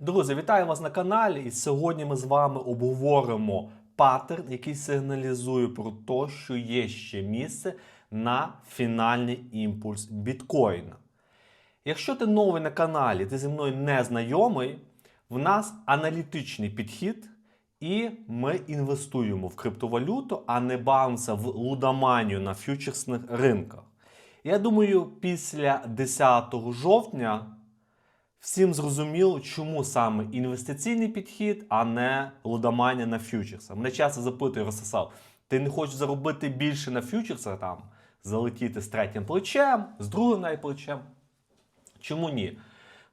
Друзі, вітаю вас на каналі. І сьогодні ми з вами обговоримо паттерн, який сигналізує про те, що є ще місце на фінальний імпульс біткоїна. Якщо ти новий на каналі, ти зі мною не знайомий, в нас аналітичний підхід, і ми інвестуємо в криптовалюту, а не бавимося в лудоманію на фьючерсних ринках. Я думаю, після 10 жовтня всім зрозуміло, чому саме інвестиційний підхід, а не лудоманія на фьючерсах. Мене часто запитує Ростислав, ти не хочеш заробити більше на фьючерсах, там, залетіти з третім плечем, з другим плечем? Чому ні?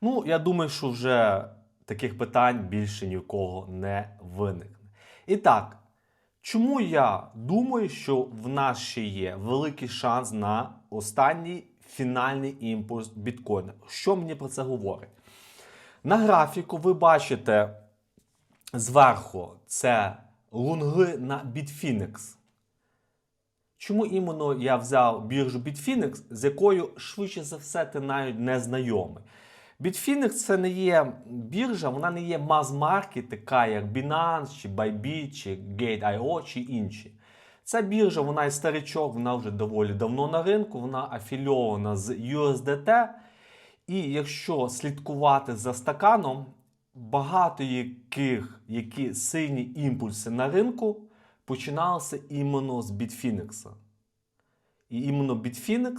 Ну, я думаю, що вже таких питань більше ні в кого не виникне. І так, чому я думаю, що в нас ще є великий шанс на останній фінальний імпульс біткоїна? Що мені про це говорить? На графіку ви бачите зверху це лунги на Bitfinex. Чому іменно я взяв біржу Bitfinex, з якою швидше за все ти навіть не знайомий? Bitfinex це не є біржа, вона не є маз-маркет, така як Binance, чи Bybit, чи Gate.io, чи інші. Ця біржа, вона і старичок, вона вже доволі давно на ринку, вона афільована з USDT. І якщо слідкувати за стаканом, багато яких які сильні імпульси на ринку починалися іменно з Bitfinex. І іменно Bitfinex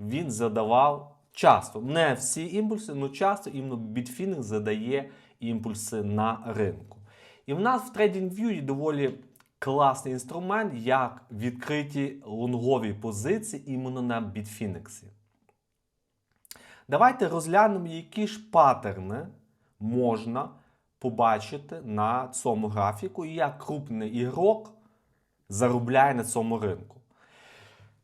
він задавав часто, не всі імпульси, але часто іменно Bitfinex задає імпульси на ринку. І в нас в TradingView є доволі класний інструмент, як відкриті лонгові позиції іменно на Bitfinex. Давайте розглянемо, які ж паттерни можна побачити на цьому графіку і як крупний ігрок заробляє на цьому ринку.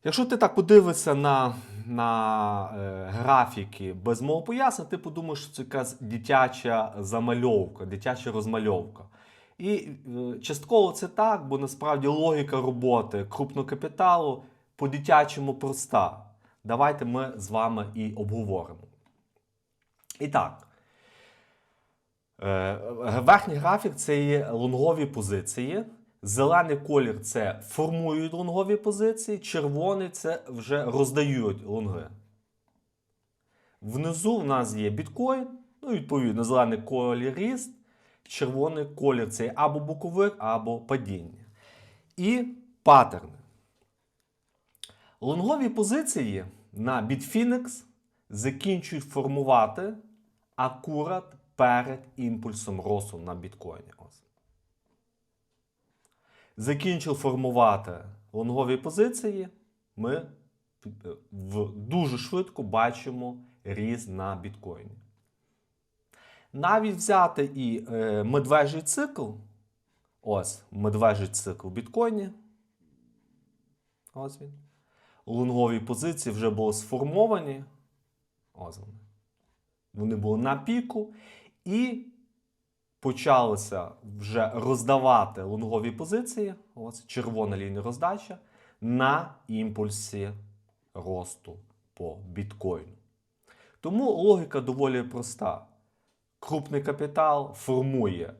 Якщо ти так подивишся на, на е, графіки без мого пояснення, ти подумаєш, що це якась дитяча замальовка, дитяча розмальовка. І е, частково це так, бо насправді логіка роботи крупного капіталу по-дитячому проста. Давайте ми з вами і обговоримо. І так, е, верхній графік це є лонгові позиції. Зелений колір це формують лонгові позиції, червоний це вже роздають лонги. Внизу в нас є біткоін, ну, відповідно, зелений колір ріст, червоний колір це або боковик, або падіння. І паттерни. Лонгові позиції на Bitfinex закінчують формувати акурат перед імпульсом росту на біткоїні. Закінчив формувати лонгові позиції, ми е, в дуже швидко бачимо ріст на біткоїні. Навіть взяти і е, медвежий цикл. Ось медвежий цикл в біткоїні. Ось він. Лонгові позиції вже були сформовані. Ось вони. Вони були на піку. І почалося вже роздавати лонгові позиції. Ось червона лінія роздача на імпульсі росту по біткоїну. Тому логіка доволі проста. Крупний капітал формує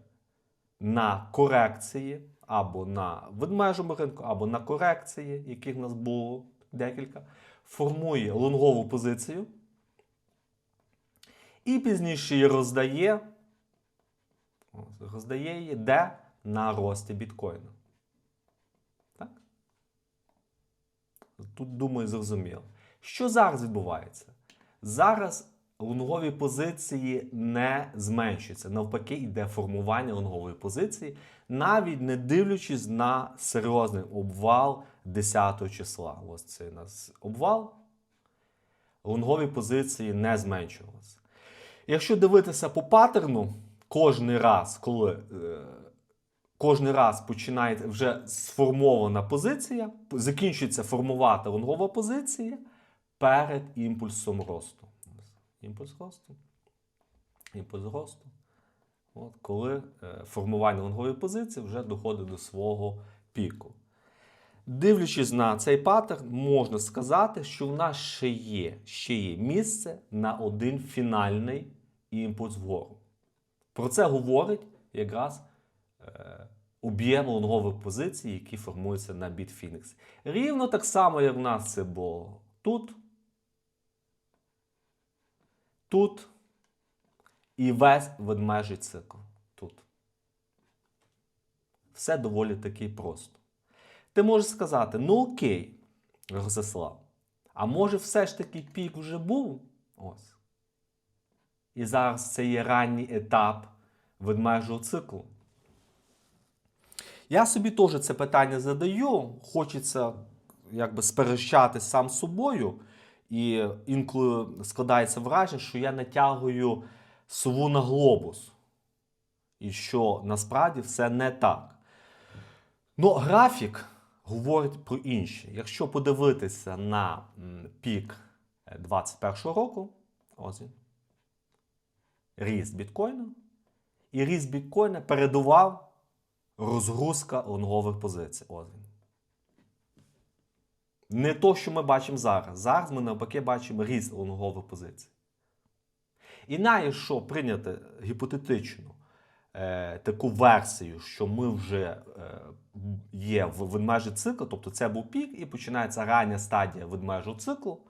на корекції або на ведмежому ринку, або на корекції, яких в нас було декілька, формує лонгову позицію. І пізніше її роздає, роздає її де? На рості біткоїна. Так? Тут, думаю, зрозуміло. Що зараз відбувається? Зараз лонгові позиції не зменшуються. Навпаки, йде формування лонгової позиції, навіть не дивлячись на серйозний обвал 10 числа. Ось це у нас обвал. Лонгові позиції не зменшувалися. Якщо дивитися по паттерну, кожен раз, коли е, кожен раз починає вже сформована позиція, закінчується формувати лонгова позиція перед імпульсом росту. Імпульс росту. Імпульс росту. От, коли е, формування лонгової позиції вже доходить до свого піку. Дивлячись на цей паттерн, можна сказати, що в нас ще є, ще є місце на один фінальний імпульс вгору. Про це говорить якраз е, об'єм лонгових позицій, які формуються на Bitfinex. Рівно так само, як в нас це було тут, тут і весь ведмежий цикл тут. Все доволі таки просто. Ти можеш сказати, ну окей, Ростислав, а може все ж таки пік вже був? Ось. І зараз це є ранній етап ведмежого циклу. Я собі теж це питання задаю. Хочеться якби сперещати сам собою. І інколи складається враження, що я натягую сову на глобус. І що насправді все не так. Ну, графік говорить про інше. Якщо подивитися на пік 2021 року, ось він, ріст біткоїна, і ріст біткоїна передував розгрузка лонгових позицій. Ось він. Не то, що ми бачимо зараз. Зараз ми навпаки бачимо ріст лонгових позицій. І навіть що прийняти гіпотетичну е, таку версію, що ми вже е, є в ведмежий цикл, тобто це був пік, і починається рання стадія ведмежого циклу.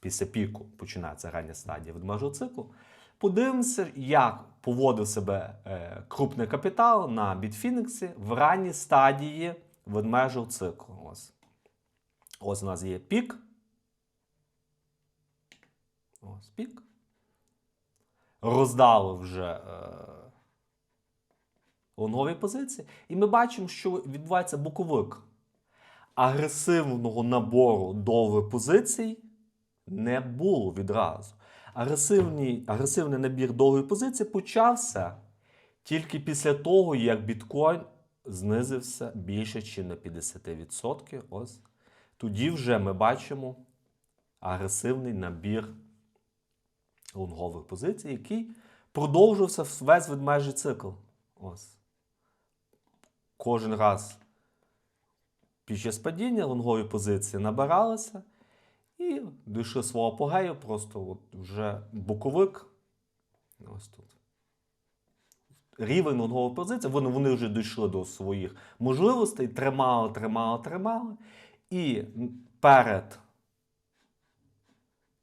Після піку починається рання стадія ведмежого циклу. Подивимося, як поводив себе е, крупний капітал на Bitfinex в ранній стадії ведмежого циклу. Ось. Ось у нас є пік. Ось пік. Роздали вже е, лонгові позиції. І ми бачимо, що відбувається боковик агресивного набору довгих позицій не було відразу. Агресивний, агресивний набір довгої позиції почався тільки після того, як біткоін знизився більше, ніж на 50%. Ось. Тоді вже ми бачимо агресивний набір лонгових позицій, який продовжувався весь ведмежий цикл. Ось. Кожен раз під час падіння лонгові позиції набиралися і дійшли свого апогею, просто от вже боковик. Ось тут. Рівень лонгової позиції, вони, вони вже дійшли до своїх можливостей, тримали, тримали, тримали. І перед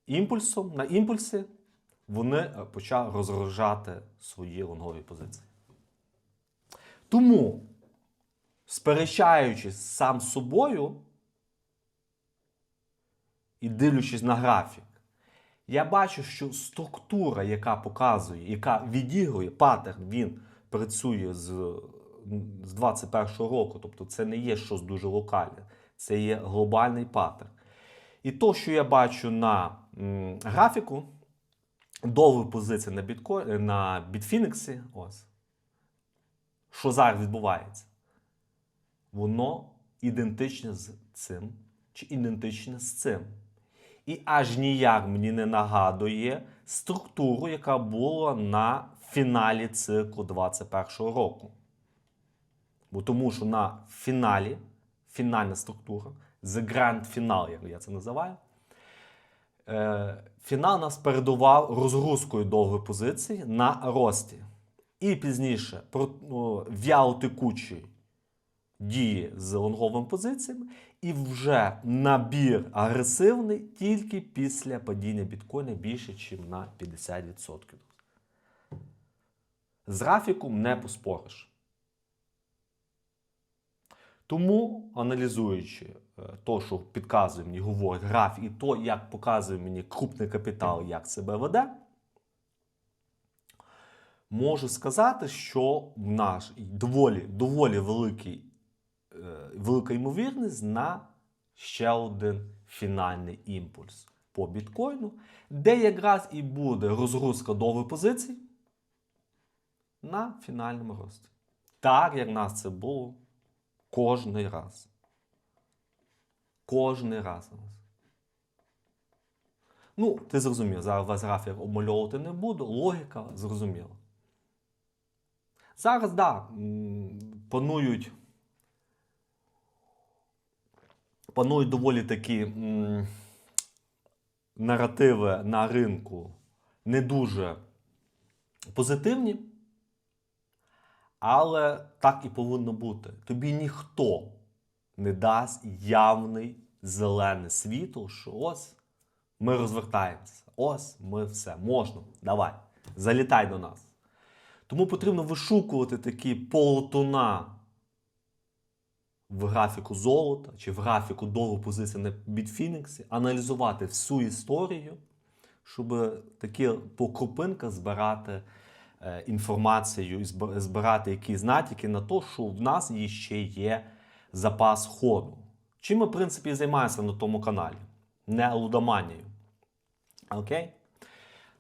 імпульсом, на імпульсі, вони почали розгружати свої лонгові позиції. Тому, сперечаючись сам з собою і дивлячись на графік, я бачу, що структура, яка показує, яка відігрує паттерн, він працює з, з 21 року, тобто це не є щось дуже локальне, це є глобальний паттерн. І то, що я бачу на м, графіку, довгі позиції на біткої, на Bitfinex, ось, що зараз відбувається, воно ідентичне з цим чи ідентичне з цим. І аж ніяк мені не нагадує структуру, яка була на фіналі циклу 2021 року. Бо тому що на фіналі, фінальна структура, the grand final, як я це називаю, е, фінал нас передував розгрузкою довгої позиції на рості. І пізніше ну, вялотекучі дії з лонговими позиціями, і вже набір агресивний тільки після падіння біткоїна більше, ніж на 50%. З графіком не поспориш. Тому, аналізуючи те, що підказує мені, говорить графік, і то, як показує мені крупний капітал, як себе веде, можу сказати, що в наш доволі, доволі великий, е, велика ймовірність на ще один фінальний імпульс по біткоїну, де якраз і буде розгрузка довгої позицій на фінальному рості. Так, як в нас це було кожний раз. Кожний раз. у нас. Ну, ти зрозумів, зараз весь графік обмальовувати не буду. Логіка зрозуміла. Зараз, так, да, панують, панують доволі такі м, наративи на ринку не дуже позитивні. Але так і повинно бути. Тобі ніхто не дасть явний зелене світло, що ось ми розвертаємося. Ось ми все, можна, давай, залітай до нас. Тому потрібно вишукувати такі полутона в графіку золота чи в графіку довгої позиції на Bitfinex, аналізувати всю історію, щоб такі по крупинках збирати е, інформацію і збирати якісь натяки на те, що в нас ще є запас ходу. Чим ми, в принципі, займаємося на тому каналі, не лудоманією. Окей?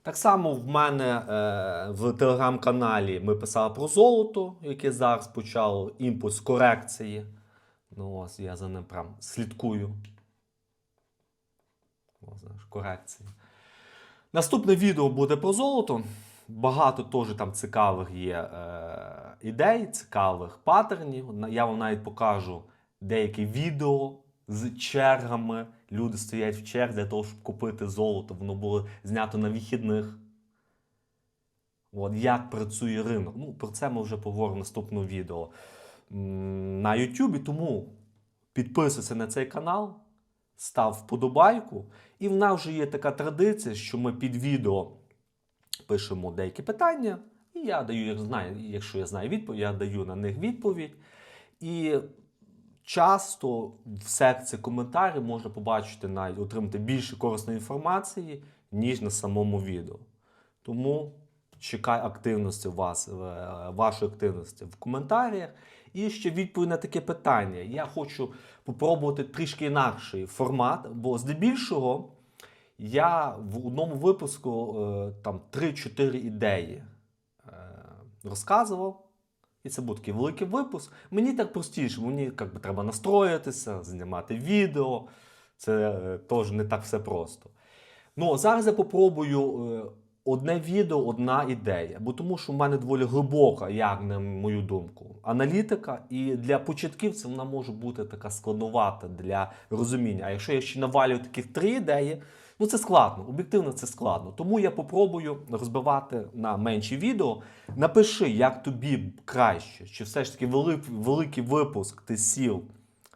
Так само в мене е, в телеграм-каналі ми писали про золото, яке зараз почало імпульс корекції. Ну, ось я за ним прям слідкую. Ось, знаєш, корекції. Наступне відео буде про золото. Багато теж там цікавих є е, ідей, цікавих паттернів. Я вам навіть покажу деякі відео з чергами. Люди стоять в черзі для того, щоб купити золото. Воно було знято на вихідних. От, як працює ринок. Ну, про це ми вже поговоримо в наступному відео на YouTube. Тому підписуйся на цей канал, став вподобайку. І в нас вже є така традиція, що ми під відео пишемо деякі питання, і я даю, як знаю, якщо я знаю відповідь, я даю на них відповідь. І часто в секції коментарів можна побачити навіть отримати більше корисної інформації, ніж на самому відео. Тому чекай активності вас, е, вашої активності в коментарях. І ще відповідь на таке питання. Я хочу попробувати трішки інакший формат, бо здебільшого я в одному випуску е, там 3-4 ідеї е, розказував. І це був такий великий випуск. Мені так простіше, мені як би, треба настроїтися, знімати відео. Це теж не так все просто. Ну, зараз я попробую одне відео, одна ідея. Бо тому що в мене доволі глибока, як на мою думку, аналітика. І для початківців вона може бути така складновата для розуміння. А якщо я ще навалюю таких три ідеї, ну це складно, об'єктивно це складно. Тому я попробую розбивати на менші відео. Напиши, як тобі краще, чи все ж таки велик- великий випуск ти сів,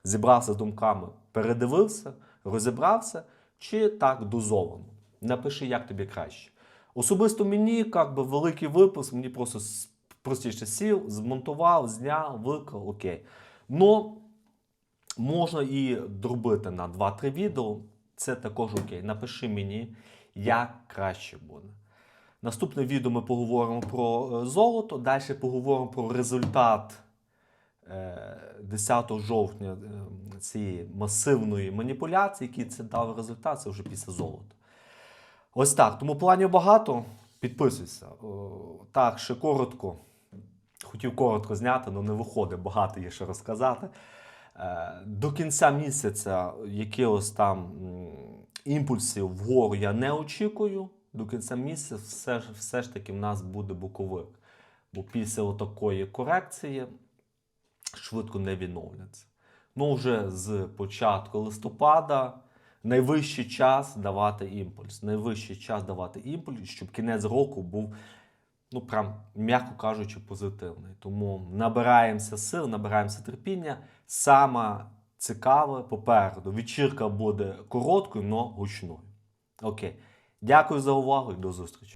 зібрався з думками, передивився, розібрався, чи так дозовано. Напиши, як тобі краще. Особисто мені, як би, великий випуск, мені просто простіше сів, змонтував, зняв, виклав, окей. Но можна і дробити на 2-3 відео. Це також окей. Напиши мені, як краще буде. Наступне відео ми поговоримо про е, золото. Далі поговоримо про результат е, 10 жовтня е, цієї масивної маніпуляції, який це дав результат, це вже після золота. Ось так. Тому планів багато. Підписуйся. Так, ще коротко. Хотів коротко зняти, але не виходить, багато є що розказати. Е, До кінця місяця якихось там імпульсів вгору я не очікую. До кінця місяця все, все ж таки в нас буде боковик. Бо після такої корекції швидко не відновляться. Ну, вже з початку листопада найвищий час давати імпульс. Найвищий час давати імпульс, щоб кінець року був, ну прям, м'яко кажучи, позитивний. Тому набираємося сил, набираємося терпіння. Саме цікаве попереду. Вечірка буде короткою, але гучною. Окей. Дякую за увагу і до зустрічі.